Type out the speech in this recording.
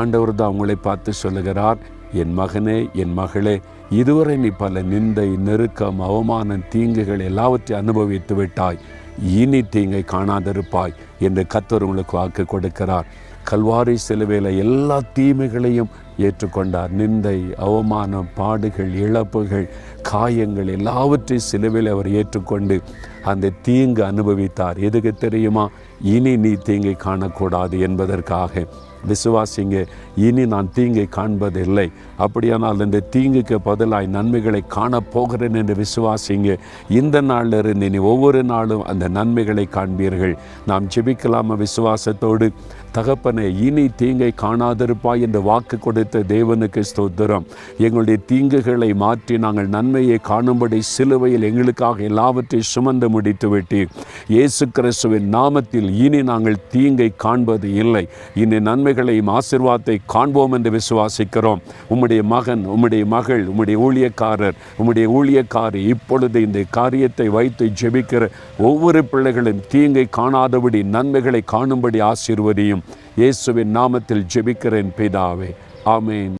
ஆண்டவர் தான் அவங்களை பார்த்து சொல்லுகிறார் என் மகனே என் மகளே இதுவரை நீ பல நிந்தை நெருக்கம் அவமானம் தீங்குகள் எல்லாவற்றையும் அனுபவித்து விட்டாய். இனி தீங்கை காணாதிருப்பாய் என்று கத்தர் உங்களுக்கு வாக்கு கொடுக்கிறார். கல்வாரி சிலுவையில் எல்லா தீமைகளையும் ஏற்றுக்கொண்டார். நிந்தை அவமானம் பாடுகள் இழப்புகள் காயங்கள் எல்லாவற்றையும் சிலுவையில் அவர் ஏற்றுக்கொண்டு அந்த தீங்கு அனுபவித்தார். எதுக்கு தெரியுமா? இனி நீ தீங்கை காணக்கூடாது என்பதற்காக. விசுவாசிங்க இனி நான் தீங்கை காண்பதில்லை. அப்படியானால் இந்த தீங்குக்கு பதிலாய் நன்மைகளை காணப்போகிறேன் என்று விசுவாசிங்க. இந்த நாளில் இருந்து நீ ஒவ்வொரு நாளும் அந்த நன்மைகளை காண்பீர்கள். நாம் ஜெபிக்கலாம விசுவாசத்தோடு? தகப்பனை இனி தீங்கை காணாதிருப்பாய் என்று வாக்கு கொடு தேவனுக்கு ஸ்தோத்திரம். எங்களுடைய தீங்குகளை மாற்றி நாங்கள் நன்மையை காணும்படி சிலுவையில் எங்களுக்காக எல்லாவற்றையும் சுமந்து முடித்து விட்டீர். இயேசு கிறிஸ்துவின் நாமத்தில் இனி நாங்கள் தீங்கை காண்பது இல்லை. இனி நன்மைகளையும் ஆசிர்வாதத்தை காண்போம் என்று விசுவாசிக்கிறோம். உம்முடைய மகன் உம்முடைய மகள் உம்முடைய ஊழியக்காரர் உம்முடைய ஊழியக்காரி இப்பொழுது இந்த காரியத்தை வைத்து ஜெபிக்கிற ஒவ்வொரு பிள்ளைகளும் தீங்கை காணாதபடி நன்மைகளை காணும்படி ஆசீர்வதியும். இயேசுவின் நாமத்தில் ஜெபிக்கிறேன் பிதாவே. Amen.